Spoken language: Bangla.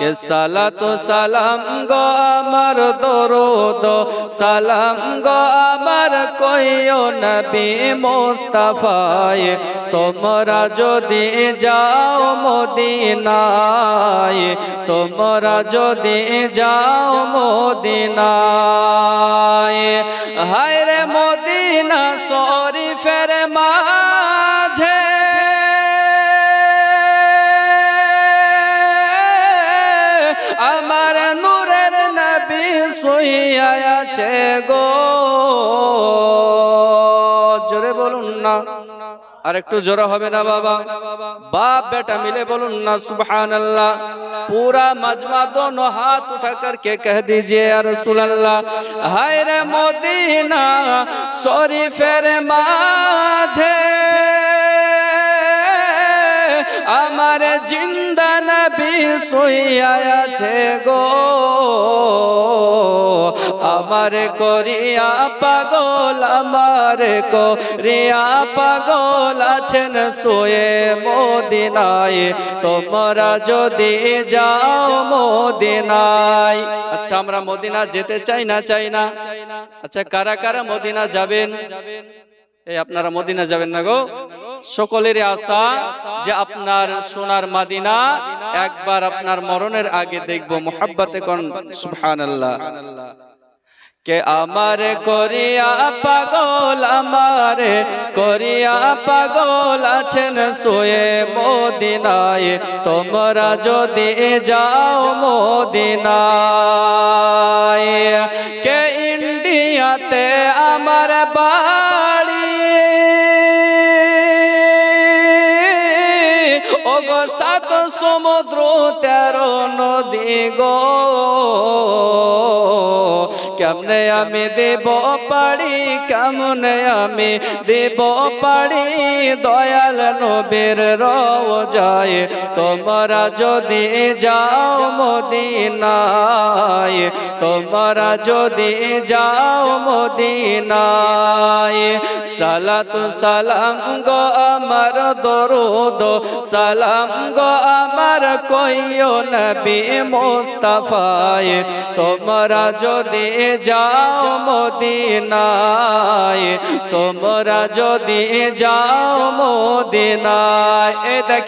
কে সালাত সালাম গো আমার দরুদ, সালাম গো আমার কইও নবী মুস্তাফায়, তোমরা যদি যাও মদিনায়, তোমরা যদি যাও মদিনায়। আমার নূরের নবী শুইয়া আছে গো। জোরে বলুন না। আর একটু জোরে হবে না বাবা। বাপ বেটা মিলে বলুন না সুবহান আল্লাহ পুরা মজমা দোন হাত উঠা করকে কহ দিজিয়ে আর আল্লাহ হায় রে মদিনা, শরীফের মাঝে। আমার জিন্দ নবী গো। আমার করিয়া পাগল, আমার করিয়া পাগল আছেন সোয়ে মদিনায়। তোমরা যদি যাও মদিনায়। আচ্ছা আমরা মদিনা যেতে চাই না চাই না? আচ্ছা কারা কারা মদিনা যাবেন? এই, আপনারা মদিনা যাবেন না গো? সকলের আশা যে আপনার সোনার মাদিনা একবার আপনার মরণের আগে দেখব মোহাব্বতে কোন, সুবহানাল্লাহ। কে আমার করিয়া পাগল, আমার করিয়া পাগল আছেন সোয়ে মদিনায়, তোমরা যদি যাও মদিনায়। কে ইন্ডিয়াতে আমার বাড়ি ওগো সাত সমুদ্র তেরো নদী গো। কেমনে আমি দেব পারি, কেমনে আমি দেব পারি? দয়াল নবীর রও যায় তোমরা যদি যাও মদিনায়, তোমরা যদি যাও মদিনায়। সালাত, সালাম গো আমার দরুদ, সালাম গো আমার কইও নবী মুস্তাফায়, তোমরা যদি যাও মদিনায়, তোমরা যদি যাও মদিনায়। এ দেখে